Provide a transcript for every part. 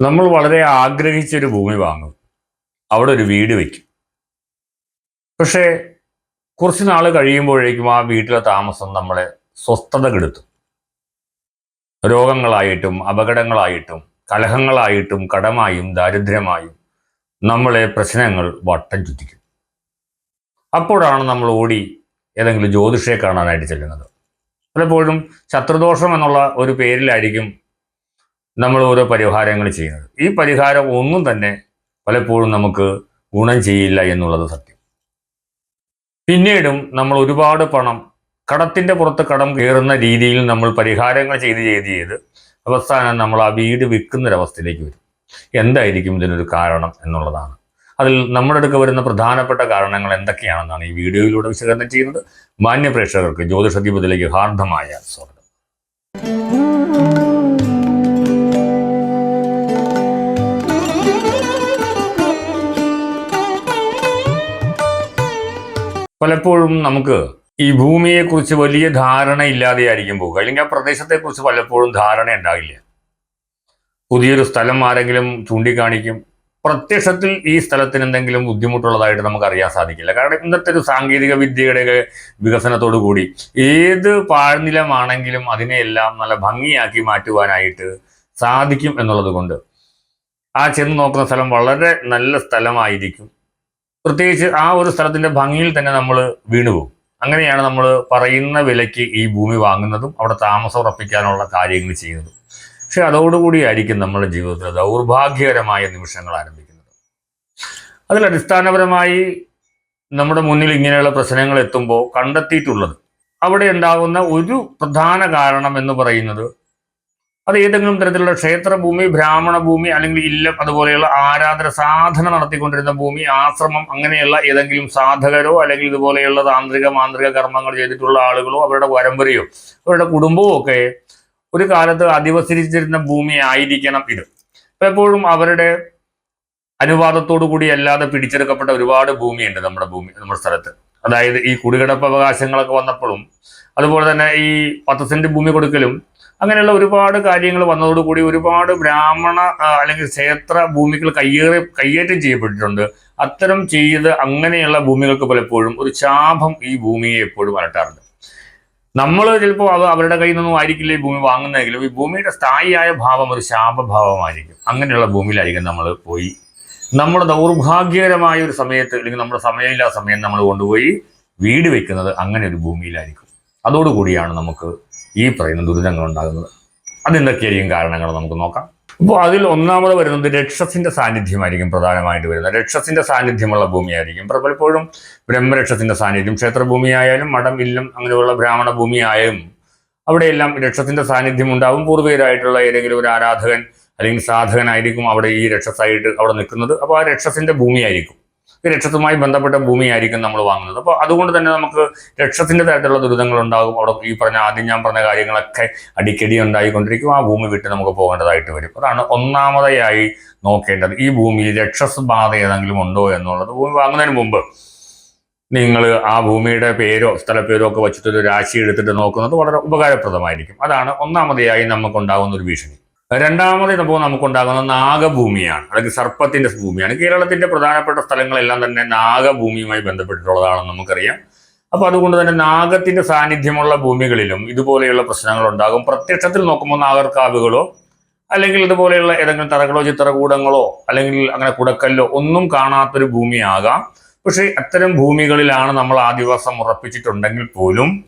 നമ്മൾ വളരെ ആഗ്രഹിച്ചൊരു ഭൂമി വാങ്ങും. അവിടെ ഒരു വീട് വയ്ക്കും പക്ഷേ കുറച്ച് നാൾ കഴിയുമ്പോഴേക്കും ആ വീട്ടിലെ താമസം നമ്മളെ സ്വസ്ഥത കെടുത്തും. രോഗങ്ങളായിട്ടും അപകടങ്ങളായിട്ടും കലഹങ്ങളായിട്ടും കടമായും ദാരിദ്ര്യമായും നമ്മളെ പ്രശ്നങ്ങൾ വട്ടം ചുറ്റിക്കും. അപ്പോഴാണ് നമ്മൾ ഓടി ഏതെങ്കിലും ജ്യോതിഷയെ കാണാനായിട്ട് ചെല്ലുന്നത്. പലപ്പോഴും ശത്രുദോഷം എന്നുള്ള ഒരു പേരിലായിരിക്കും നമ്മൾ ഓരോ പരിഹാരങ്ങൾ ചെയ്യുന്നത്. ഈ പരിഹാരം ഒന്നും തന്നെ പലപ്പോഴും നമുക്ക് ഗുണം ചെയ്യില്ല എന്നുള്ളത് സത്യം. പിന്നീടും നമ്മൾ ഒരുപാട് പണം കടത്തിന്റെ പുറത്ത് കടം കയറുന്ന രീതിയിൽ നമ്മൾ പരിഹാരങ്ങൾ ചെയ്ത് ചെയ്ത് ചെയ്ത് അവസാനം നമ്മൾ ആ വീട് വിൽക്കുന്നൊരവസ്ഥയിലേക്ക് വരും. എന്തായിരിക്കും ഇതിനൊരു കാരണം എന്നുള്ളതാണ്. അതിൽ നമ്മുടെ അടുക്ക് വരുന്ന പ്രധാനപ്പെട്ട കാരണങ്ങൾ എന്തൊക്കെയാണെന്നാണ് ഈ വീഡിയോയിലൂടെ വിശകലനം ചെയ്യുന്നത്. മാന്യ പ്രേക്ഷകർക്ക് ജ്യോതിഷദീപത്തിലേക്ക് ഹാർദമായ സ്വാഗതം. പലപ്പോഴും നമുക്ക് ഈ ഭൂമിയെക്കുറിച്ച് വലിയ ധാരണ ഇല്ലാതെയായിരിക്കും പോകുക. അല്ലെങ്കിൽ ആ പ്രദേശത്തെക്കുറിച്ച് പലപ്പോഴും ധാരണ ഉണ്ടാകില്ല. പുതിയൊരു സ്ഥലം ആരെങ്കിലും ചൂണ്ടിക്കാണിക്കും. പ്രത്യക്ഷത്തിൽ ഈ സ്ഥലത്തിന് എന്തെങ്കിലും ബുദ്ധിമുട്ടുള്ളതായിട്ട് നമുക്ക് അറിയാൻ സാധിക്കില്ല. കാരണം ഇന്നത്തെ ഒരു സാങ്കേതിക വിദ്യയുടെ വികസനത്തോടു കൂടി ഏത് പാഴ്നിലമാണെങ്കിലും അതിനെയെല്ലാം നല്ല ഭംഗിയാക്കി മാറ്റുവാനായിട്ട് സാധിക്കും എന്നുള്ളത് കൊണ്ട് ആ ചെന്ന് നോക്കുന്ന സ്ഥലം വളരെ നല്ല സ്ഥലമായിരിക്കും. പ്രത്യേകിച്ച് ആ ഒരു സ്ഥലത്തിന്റെ ഭംഗിയിൽ തന്നെ നമ്മൾ വീണുപോകും അങ്ങനെയാണ് നമ്മൾ പറയുന്ന വിലയ്ക്ക് ഈ ഭൂമി വാങ്ങുന്നതും അവിടെ താമസം ഉറപ്പിക്കാനുള്ള കാര്യങ്ങൾ ചെയ്യുന്നതും. പക്ഷെ അതോടുകൂടിയായിരിക്കും നമ്മുടെ ജീവിതത്തിൽ ദൗർഭാഗ്യകരമായ നിമിഷങ്ങൾ ആരംഭിക്കുന്നത്. അതിൽ അടിസ്ഥാനപരമായി നമ്മുടെ മുന്നിൽ ഇങ്ങനെയുള്ള പ്രശ്നങ്ങൾ എത്തുമ്പോൾ കണ്ടെത്തിയിട്ടുള്ളത് അവിടെ ഉണ്ടാകുന്ന ഒരു പ്രധാന കാരണം എന്ന് പറയുന്നത് അത് ഏതെങ്കിലും തരത്തിലുള്ള ക്ഷേത്രഭൂമി ബ്രാഹ്മണ ഭൂമി അല്ലെങ്കിൽ ഇല്ലം അതുപോലെയുള്ള ആരാധന സാധന നടത്തിക്കൊണ്ടിരുന്ന ഭൂമി ആശ്രമം അങ്ങനെയുള്ള ഏതെങ്കിലും സാധകരോ അല്ലെങ്കിൽ ഇതുപോലെയുള്ള താന്ത്രിക മാന്ത്രിക കർമ്മങ്ങൾ ചെയ്തിട്ടുള്ള ആളുകളോ അവരുടെ പരമ്പരയോ അവരുടെ കുടുംബവും ഒക്കെ ഒരു കാലത്ത് അധിവസിച്ചിരുന്ന ഭൂമി ആയിരിക്കണം ഇത്. എപ്പോഴും അവരുടെ അനുവാദത്തോടു കൂടി അല്ലാതെ പിടിച്ചെടുക്കപ്പെട്ട ഒരുപാട് ഭൂമിയുണ്ട് നമ്മുടെ ഭൂമി നമ്മുടെ സ്ഥലത്ത്. അതായത് ഈ കുടികിടപ്പ് അവകാശങ്ങളൊക്കെ വന്നപ്പോഴും അതുപോലെ തന്നെ ഈ പത്ത് സെന്റ് ഭൂമി കൊടുക്കലും അങ്ങനെയുള്ള ഒരുപാട് കാര്യങ്ങൾ വന്നതോടുകൂടി ഒരുപാട് ബ്രാഹ്മണ അല്ലെങ്കിൽ ക്ഷേത്ര ഭൂമികൾ കയ്യേറി കയ്യേറ്റം ചെയ്യപ്പെട്ടിട്ടുണ്ട്. അത്തരം ചെയ്ത് അങ്ങനെയുള്ള ഭൂമികൾക്ക് പലപ്പോഴും ഒരു ശാപം ഈ ഭൂമിയെ എപ്പോഴും അലട്ടാറുണ്ട്. നമ്മൾ ചിലപ്പോൾ അത് അവരുടെ കയ്യിൽ നിന്നും ആയിരിക്കില്ല ഈ ഭൂമി വാങ്ങുന്നതെങ്കിലും ഈ ഭൂമിയുടെ സ്ഥായിയായ ഭാവം ഒരു ശാപഭാവമായിരിക്കും. അങ്ങനെയുള്ള ഭൂമിയിലായിരിക്കും നമ്മൾ പോയി. നമ്മുടെ ദൗർഭാഗ്യകരമായ ഒരു സമയത്ത് അല്ലെങ്കിൽ നമ്മുടെ സമയമില്ലാത്ത സമയം നമ്മൾ കൊണ്ടുപോയി വീട് വെക്കുന്നത് അങ്ങനെ ഒരു ഭൂമിയിലായിരിക്കും. അതോടുകൂടിയാണ് നമുക്ക് ഈ പറയുന്ന ദുരിതങ്ങൾ ഉണ്ടാകുന്നത്. അതെന്തൊക്കെയായിരിക്കും കാരണങ്ങൾ നമുക്ക് നോക്കാം. അപ്പോൾ അതിൽ ഒന്നാമത് വരുന്നത് രക്ഷസിന്റെ സാന്നിധ്യമായിരിക്കും പ്രധാനമായിട്ട് വരുന്നത്. രക്ഷസിന്റെ സാന്നിധ്യമുള്ള ഭൂമിയായിരിക്കും. പലപ്പോഴും ബ്രഹ്മരക്ഷത്തിന്റെ സാന്നിധ്യം. ക്ഷേത്രഭൂമിയായാലും മഠം ഇല്ലം അങ്ങനെയുള്ള ബ്രാഹ്മണ ഭൂമിയായാലും അവിടെയെല്ലാം രക്ഷത്തിന്റെ സാന്നിധ്യം ഉണ്ടാവും. പൂർവികരായിട്ടുള്ള ഏതെങ്കിലും ഒരു ആരാധകൻ അല്ലെങ്കിൽ സാധകനായിരിക്കും അവിടെ ഈ രക്ഷസായിട്ട് അവിടെ നിൽക്കുന്നത്. അപ്പോൾ ആ രക്ഷസിന്റെ ഭൂമിയായിരിക്കും. ഈ രക്ഷസുമായി ബന്ധപ്പെട്ട ഭൂമിയായിരിക്കും നമ്മൾ വാങ്ങുന്നത്. അപ്പോൾ അതുകൊണ്ട് തന്നെ നമുക്ക് രക്ഷത്തിന്റെ തരത്തിലുള്ള ദുരിതങ്ങൾ ഉണ്ടാകും. അവിടെ ഈ പറഞ്ഞ ആദ്യം ഞാൻ പറഞ്ഞ കാര്യങ്ങളൊക്കെ അടിക്കടി ഉണ്ടായിക്കൊണ്ടിരിക്കും. ആ ഭൂമി വിട്ട് നമുക്ക് പോകേണ്ടതായിട്ട് വരും. അതാണ് ഒന്നാമതായി നോക്കേണ്ടത്. ഈ ഭൂമിയിൽ രക്ഷസ് ബാധ ഏതെങ്കിലും ഉണ്ടോ എന്നുള്ളത്. ഭൂമി വാങ്ങുന്നതിന് മുമ്പ് നിങ്ങൾ ആ ഭൂമിയുടെ പേരോ സ്ഥലപ്പേരോ ഒക്കെ വച്ചിട്ടൊരു രാശി എടുത്തിട്ട് നോക്കുന്നത് വളരെ ഉപകാരപ്രദമായിരിക്കും. അതാണ് ഒന്നാമതായി നമുക്കുണ്ടാകുന്ന ഒരു ഭീഷണി. രണ്ടാമത് നമുക്ക് നമുക്കുണ്ടാകുന്ന നാഗഭൂമിയാണ്. അല്ലെങ്കിൽ സർപ്പത്തിന്റെ ഭൂമിയാണ്. കേരളത്തിന്റെ പ്രധാനപ്പെട്ട സ്ഥലങ്ങളെല്ലാം തന്നെ നാഗഭൂമിയുമായി ബന്ധപ്പെട്ടിട്ടുള്ളതാണെന്ന് നമുക്കറിയാം. അപ്പൊ അതുകൊണ്ട് തന്നെ നാഗത്തിന്റെ സാന്നിധ്യമുള്ള ഭൂമികളിലും ഇതുപോലെയുള്ള പ്രശ്നങ്ങൾ ഉണ്ടാകും പ്രത്യക്ഷത്തിൽ നോക്കുമ്പോൾ നാഗർക്കാവുകളോ അല്ലെങ്കിൽ ഇതുപോലെയുള്ള ഏതെങ്കിലും തറകളോ ചിത്രകൂടങ്ങളോ അല്ലെങ്കിൽ അങ്ങനെ കുടക്കല്ലോ ഒന്നും കാണാത്തൊരു ഭൂമിയാകാം. പക്ഷേ അത്തരം ഭൂമികളിലാണ് നമ്മൾ ആദിവാസം ഉറപ്പിച്ചിട്ടുണ്ടെങ്കിൽ പോലും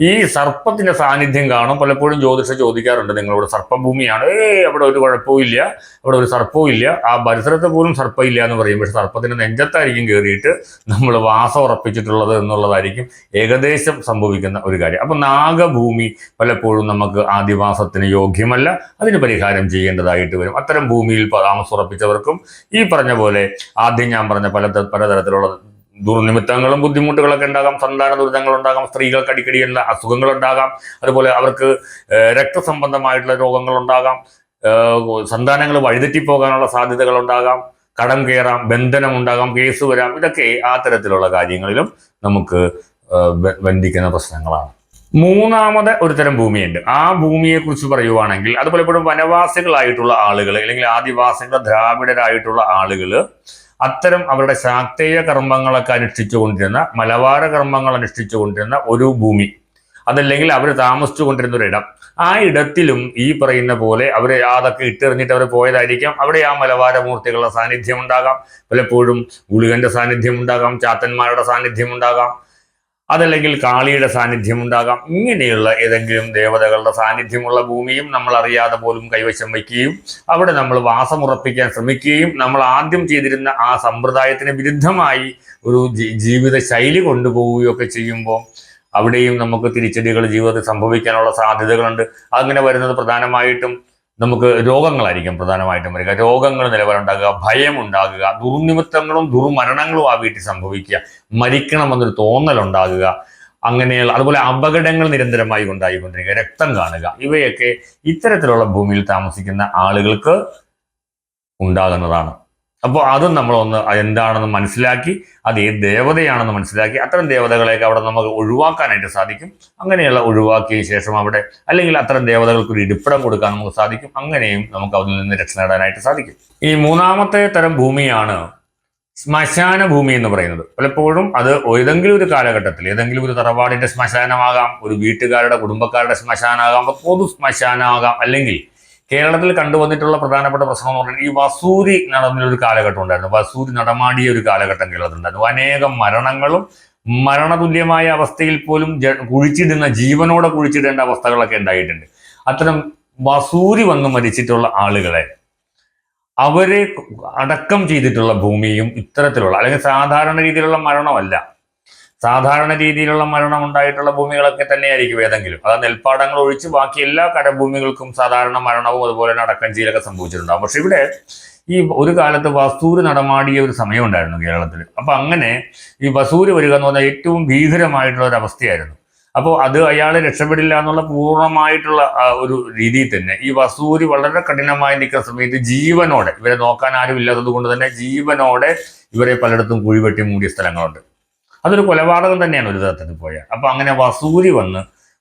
ഈ സർപ്പത്തിന്റെ സാന്നിധ്യം കാണും. പലപ്പോഴും ജ്യോതിഷ ചോദിക്കാറുണ്ട് നിങ്ങളോട് സർപ്പഭൂമിയാണ്. ഏ അവിടെ ഒരു കുഴപ്പവും ഇല്ല. അവിടെ ഒരു സർപ്പവും ഇല്ല. ആ പരിസരത്ത് പോലും സർപ്പം ഇല്ല എന്ന് പറയും. പക്ഷെ സർപ്പത്തിന്റെ നെഞ്ചത്തായിരിക്കും കയറിയിട്ട് നമ്മൾ വാസം ഉറപ്പിച്ചിട്ടുള്ളത് എന്നുള്ളതായിരിക്കും ഏകദേശം സംഭവിക്കുന്ന ഒരു കാര്യം. അപ്പൊ നാഗഭൂമി പലപ്പോഴും നമുക്ക് ആദിവാസത്തിന് യോഗ്യമല്ല. അതിന് പരിഹാരം ചെയ്യേണ്ടതായിട്ട് വരും. അത്തരം ഭൂമിയിൽ താമസം ഉറപ്പിച്ചവർക്കും ഈ പറഞ്ഞ പോലെ ആദ്യം ഞാൻ പറഞ്ഞ പല പലതരത്തിലുള്ള ദുർനിമിത്തങ്ങളും ബുദ്ധിമുട്ടുകളൊക്കെ ഉണ്ടാകാം സന്താന ദുരിതങ്ങൾ ഉണ്ടാകാം സ്ത്രീകൾക്ക് അടിക്കടിയുള്ള അസുഖങ്ങൾ ഉണ്ടാകാം അതുപോലെ അവർക്ക് രക്തസംബന്ധമായിട്ടുള്ള രോഗങ്ങൾ ഉണ്ടാകാം സന്താനങ്ങൾ വഴിതെറ്റിപ്പോകാനുള്ള സാധ്യതകൾ ഉണ്ടാകാം കടം കയറാം ബന്ധനം ഉണ്ടാകാം കേസ് വരാം. ഇതൊക്കെ ആ തരത്തിലുള്ള കാര്യങ്ങളിലും നമുക്ക് ബന്ധിക്കുന്ന പ്രശ്നങ്ങളാണ്. മൂന്നാമത് ഒരു തരം ഭൂമിയുണ്ട്. ആ ഭൂമിയെ കുറിച്ച് പറയുവാണെങ്കിൽ അത് പലപ്പോഴും വനവാസികളായിട്ടുള്ള ആളുകൾ അല്ലെങ്കിൽ ആദിവാസികൾ ദ്രാവിഡരായിട്ടുള്ള ആളുകൾ അത്തരം അവരുടെ ശാക്തേയ കർമ്മങ്ങളൊക്കെ അനുഷ്ഠിച്ചുകൊണ്ടിരുന്ന മലബാര കർമ്മങ്ങൾ അനുഷ്ഠിച്ചുകൊണ്ടിരുന്ന ഒരു ഭൂമി. അതല്ലെങ്കിൽ അവർ താമസിച്ചു കൊണ്ടിരുന്ന ഒരു ഇടം. ആ ഇടത്തിലും ഈ പറയുന്ന പോലെ അവർ അതൊക്കെ ഇട്ടെറിഞ്ഞിട്ട് അവർ പോയതായിരിക്കാം. അവിടെ ആ മലബാരമൂർത്തികളുടെ സാന്നിധ്യം ഉണ്ടാകാം. പലപ്പോഴും ഗുളികന്റെ സാന്നിധ്യം ഉണ്ടാകാം. ചാത്തന്മാരുടെ സാന്നിധ്യം ഉണ്ടാകാം. അതല്ലെങ്കിൽ കാളിയുടെ സാന്നിധ്യം ഉണ്ടാകാം. ഇങ്ങനെയുള്ള ഏതെങ്കിലും ദേവതകളുടെ സാന്നിധ്യമുള്ള ഭൂമിയും നമ്മൾ അറിയാതെ പോലും കൈവശം വയ്ക്കുകയും അവിടെ നമ്മൾ വാസമുറപ്പിക്കാൻ ശ്രമിക്കുകയും നമ്മൾ ആദ്യം ചെയ്തിരുന്ന ആ സമ്പ്രദായത്തിന് വിരുദ്ധമായി ഒരു ജീവിത ശൈലി കൊണ്ടുപോവുകയൊക്കെ ചെയ്യുമ്പോൾ അവിടെയും നമുക്ക് തിരിച്ചടികൾ ജീവിതത്തിൽ സംഭവിക്കാനുള്ള സാധ്യതകളുണ്ട്. അങ്ങനെ വരുന്നത് പ്രധാനമായിട്ടും നമുക്ക് രോഗങ്ങളായിരിക്കും പ്രധാനമായിട്ടും വരിക. രോഗങ്ങൾ നിലവിലുണ്ടാകുക ഭയം ഉണ്ടാകുക ദുർനിമിത്തങ്ങളും ദുർമരണങ്ങളും ആ വീട്ടിൽ സംഭവിക്കുക മരിക്കണമെന്നൊരു തോന്നലുണ്ടാകുക അങ്ങനെയുള്ള അതുപോലെ അപകടങ്ങൾ നിരന്തരമായി ഉണ്ടായിക്കൊണ്ടിരിക്കുക രക്തം കാണുക ഇവയൊക്കെ ഇത്തരത്തിലുള്ള ഭൂമിയിൽ താമസിക്കുന്ന ആളുകൾക്ക് ഉണ്ടാകുന്നതാണ്. അപ്പോൾ അതും നമ്മളൊന്ന് എന്താണെന്ന് മനസ്സിലാക്കി അത് ഏത് ദേവതയാണെന്ന് മനസ്സിലാക്കി അത്തരം ദേവതകളെയൊക്കെ അവിടെ നമുക്ക് ഒഴിവാക്കാനായിട്ട് സാധിക്കും. അങ്ങനെയുള്ള ഒഴിവാക്കിയ ശേഷം അവിടെ അല്ലെങ്കിൽ അത്തരം ദേവതകൾക്ക് ഒരു ഇടിപ്പിടം കൊടുക്കാൻ നമുക്ക് സാധിക്കും. അങ്ങനെയും നമുക്ക് അതിൽ നിന്ന് രക്ഷ നേടാനായിട്ട് സാധിക്കും. ഈ മൂന്നാമത്തെ തരം ഭൂമിയാണ് ശ്മശാന ഭൂമി എന്ന് പറയുന്നത്. പലപ്പോഴും അത് ഏതെങ്കിലും ഒരു കാലഘട്ടത്തിൽ ഏതെങ്കിലും ഒരു തറവാടിന്റെ ശ്മശാനമാകാം ഒരു വീട്ടുകാരുടെ കുടുംബക്കാരുടെ ശ്മശാനാകാം പൊതു ശ്മശാനമാകാം അല്ലെങ്കിൽ കേരളത്തിൽ കണ്ടുവന്നിട്ടുള്ള പ്രധാനപ്പെട്ട പ്രശ്നം എന്ന് പറഞ്ഞാൽ ഈ വസൂരി നടന്നൊരു കാലഘട്ടം ഉണ്ടായിരുന്നു. വസൂരി നടമാടിയ ഒരു കാലഘട്ടം കേരളത്തിലുണ്ടായിരുന്നു. അനേകം മരണങ്ങളും മരണതുല്യമായ അവസ്ഥയിൽ പോലും കുഴിച്ചിടുന്ന ജീവനോടെ കുഴിച്ചിടേണ്ട അവസ്ഥകളൊക്കെ ഉണ്ടായിട്ടുണ്ട്. അത്തരം വസൂരി വന്ന് മരിച്ചിട്ടുള്ള ആളുകളെ അവരെ അടക്കം ചെയ്തിട്ടുള്ള ഭൂമിയും ഇത്തരത്തിലുള്ള അല്ലെങ്കിൽ സാധാരണ രീതിയിലുള്ള മരണമല്ല സാധാരണ രീതിയിലുള്ള മരണം ഉണ്ടായിട്ടുള്ള ഭൂമികളൊക്കെ തന്നെയായിരിക്കും ഏതെങ്കിലും. അത് നെൽപ്പാടങ്ങൾ ഒഴിച്ച് ബാക്കി എല്ലാ കരഭൂമികൾക്കും സാധാരണ മരണവും അതുപോലെ തന്നെ അടക്കം ചെയ്യലൊക്കെ സംഭവിച്ചിട്ടുണ്ടാകും പക്ഷെ ഇവിടെ ഈ ഒരു കാലത്ത് വസൂര് നടമാടിയ ഒരു സമയം ഉണ്ടായിരുന്നു കേരളത്തിൽ. അപ്പൊ അങ്ങനെ ഈ വസൂര് വരിക എന്ന് പറഞ്ഞാൽ ഏറ്റവും ഭീകരമായിട്ടുള്ള ഒരു അവസ്ഥയായിരുന്നു. അപ്പോൾ അത് അയാൾ രക്ഷപ്പെടില്ല എന്നുള്ള പൂർണമായിട്ടുള്ള ഒരു രീതിയിൽ തന്നെ ഈ വസൂരി വളരെ കഠിനമായി നിൽക്കുന്ന സമയത്ത് ജീവനോടെ ഇവരെ നോക്കാൻ ആരും ഇല്ലാത്തത് കൊണ്ട് തന്നെ ജീവനോടെ ഇവരെ പലയിടത്തും കുഴിവെട്ടി മൂടിയ സ്ഥലങ്ങളുണ്ട്. അതൊരു കൊലപാതകം തന്നെയാണ് ഒരു തരത്തിൽ പോയാൽ അപ്പോൾ അങ്ങനെ വസൂരി വന്ന്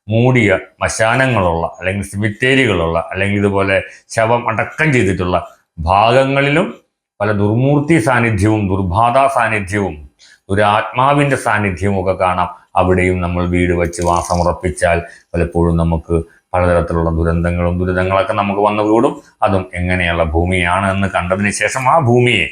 മൂടിയ മശാനങ്ങളുള്ള അല്ലെങ്കിൽ സിമിത്തേരികളുള്ള അല്ലെങ്കിൽ ഇതുപോലെ ശവം അടക്കം ചെയ്തിട്ടുള്ള ഭാഗങ്ങളിലും പല ദുർമൂർത്തി സാന്നിധ്യവും ദുർബാധ സാന്നിധ്യവും ഒരു ആത്മാവിന്റെ സാന്നിധ്യവും ഒക്കെ കാണാം. അവിടെയും നമ്മൾ വീട് വെച്ച് വാസമുറപ്പിച്ചാൽ പലപ്പോഴും നമുക്ക് പലതരത്തിലുള്ള ദുരന്തങ്ങളും ദുരിതങ്ങളൊക്കെ നമുക്ക് വന്നുകൂടും. അതും എങ്ങനെയുള്ള ഭൂമിയാണ് എന്ന് കണ്ടതിന് ശേഷം ആ ഭൂമിയെ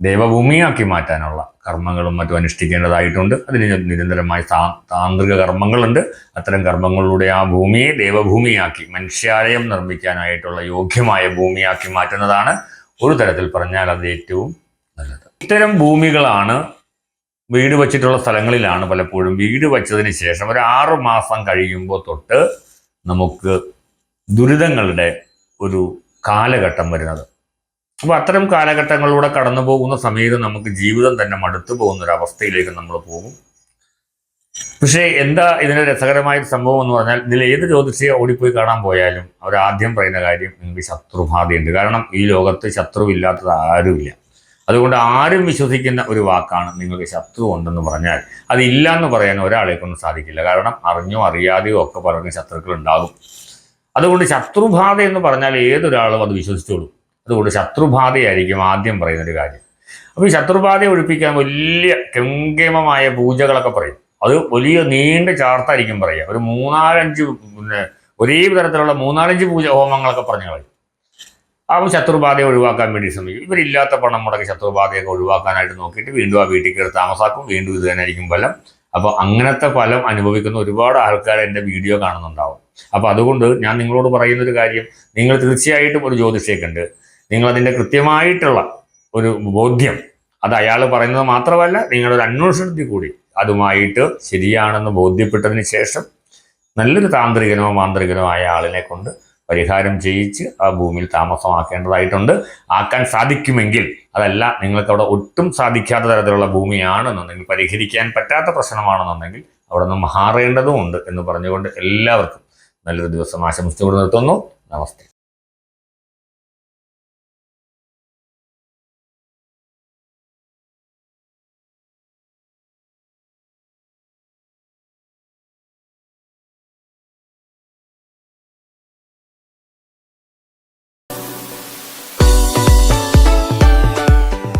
ദേവഭൂമിയാക്കി മാറ്റാനുള്ള കർമ്മങ്ങളും മറ്റും അനുഷ്ഠിക്കേണ്ടതായിട്ടുണ്ട്. അതിന് നിരന്തരമായി താന്ത്രിക കർമ്മങ്ങളുണ്ട്. അത്തരം കർമ്മങ്ങളിലൂടെ ആ ഭൂമിയെ ദേവഭൂമിയാക്കി മനുഷ്യാലയം നിർമ്മിക്കാനായിട്ടുള്ള യോഗ്യമായ ഭൂമിയാക്കി മാറ്റുന്നതാണ് ഒരു തരത്തിൽ പറഞ്ഞാൽ അത് ഏറ്റവും നല്ലത്. ഇത്തരം ഭൂമികളാണ് വീട് വച്ചിട്ടുള്ള സ്ഥലങ്ങളിലാണ് പലപ്പോഴും വീട് വച്ചതിന് ശേഷം ഒരു ആറു മാസം കഴിയുമ്പോൾ തൊട്ട് നമുക്ക് ദുരിതങ്ങളുടെ ഒരു കാലഘട്ടം വരുന്നത്. അപ്പോൾ അത്തരം കാലഘട്ടങ്ങളിലൂടെ കടന്നു പോകുന്ന സമയത്ത് നമുക്ക് ജീവിതം തന്നെ മടുത്തു പോകുന്ന ഒരു അവസ്ഥയിലേക്ക് നമ്മൾ പോകും. പക്ഷേ എന്താ ഇതിന് രസകരമായ സംഭവം എന്ന് പറഞ്ഞാൽ ഇതിൽ ഏത് ജ്യോതിഷയെ ഓടിപ്പോയി കാണാൻ പോയാലും അവർ ആദ്യം പറയുന്ന കാര്യം നിങ്ങൾക്ക് ശത്രുബാധയുണ്ട്. കാരണം ഈ ലോകത്ത് ശത്രുവില്ലാത്തത് ആരുമില്ല. അതുകൊണ്ട് ആരും വിശ്വസിക്കുന്ന ഒരു വാക്കാണ് നിങ്ങൾക്ക് ശത്രു ഉണ്ടെന്ന് പറഞ്ഞാൽ അതില്ല എന്ന് പറയാൻ ഒരാളെ കൊണ്ട് സാധിക്കില്ല. കാരണം അറിഞ്ഞോ അറിയാതെയോ ഒക്കെ പറഞ്ഞ ശത്രുക്കൾ ഉണ്ടാകും. അതുകൊണ്ട് ശത്രുബാധ എന്ന് പറഞ്ഞാൽ ഏതൊരാളും അത് വിശ്വസിച്ചോളൂ. അതുകൊണ്ട് ശത്രുബാധയായിരിക്കും ആദ്യം പറയുന്നൊരു കാര്യം. അപ്പോൾ ഈ ശത്രുബാധയെ ഒഴിപ്പിക്കാൻ വലിയ കെങ്കേമമായ പൂജകളൊക്കെ പറയും. അത് വലിയ നീണ്ട ചാർത്തായിരിക്കും പറയുക. ഒരു മൂന്നാലഞ്ച് പിന്നെ ഒരേ തരത്തിലുള്ള മൂന്നാലഞ്ച് പൂജ ഹോമങ്ങളൊക്കെ പറഞ്ഞു കളയും. അപ്പോൾ ശത്രുബാധയെ ഒഴിവാക്കാൻ വേണ്ടി ശ്രമിക്കും. ഇവരില്ലാത്ത പണം മുടക്കി ശത്രുബാധയൊക്കെ ഒഴിവാക്കാനായിട്ട് നോക്കിയിട്ട് വീണ്ടും ആ വീട്ടിൽ കയറി താമസാക്കും. വീണ്ടും ഇത് തന്നെയായിരിക്കും ഫലം. അപ്പോൾ അങ്ങനത്തെ ഫലം അനുഭവിക്കുന്ന ഒരുപാട് ആൾക്കാർ എന്റെ വീഡിയോ കാണുന്നുണ്ടാവും. അപ്പോൾ അതുകൊണ്ട് ഞാൻ നിങ്ങളോട് പറയുന്നൊരു കാര്യം. നിങ്ങൾ തീർച്ചയായിട്ടും ഒരു ജ്യോതിഷയൊക്കെ കണ്ട് നിങ്ങൾ അതിന്റെ കൃത്യമായിട്ടുള്ള ഒരു ബോധ്യം. അത് അയാൾ പറയുന്നത് മാത്രമല്ല നിങ്ങളൊരു അന്വേഷണത്തിൽ കൂടി അതുമായിട്ട് ശരിയാണെന്ന് ബോധ്യപ്പെട്ടതിന് ശേഷം നല്ലൊരു താന്ത്രികനോ മാന്ത്രികനോ ആയ ആളിനെ കൊണ്ട് പരിഹാരം ചെയ്യിച്ച് ആ ഭൂമിയിൽ താമസമാക്കേണ്ടതായിട്ടുണ്ട്. ആക്കാൻ സാധിക്കുമെങ്കിൽ അതല്ല നിങ്ങൾക്ക് അവിടെ ഒട്ടും സാധിക്കാത്ത തരത്തിലുള്ള ഭൂമിയാണെന്നുണ്ടെങ്കിൽ പരിഹരിക്കാൻ പറ്റാത്ത പ്രശ്നമാണെന്നുണ്ടെങ്കിൽ അവിടെ നിന്ന് മാറേണ്ടതുമുണ്ട് എന്ന് പറഞ്ഞുകൊണ്ട് എല്ലാവർക്കും നല്ലൊരു ദിവസം ആശംസിച്ചുകൊണ്ട് നിർത്തുന്നു. നമസ്തേ.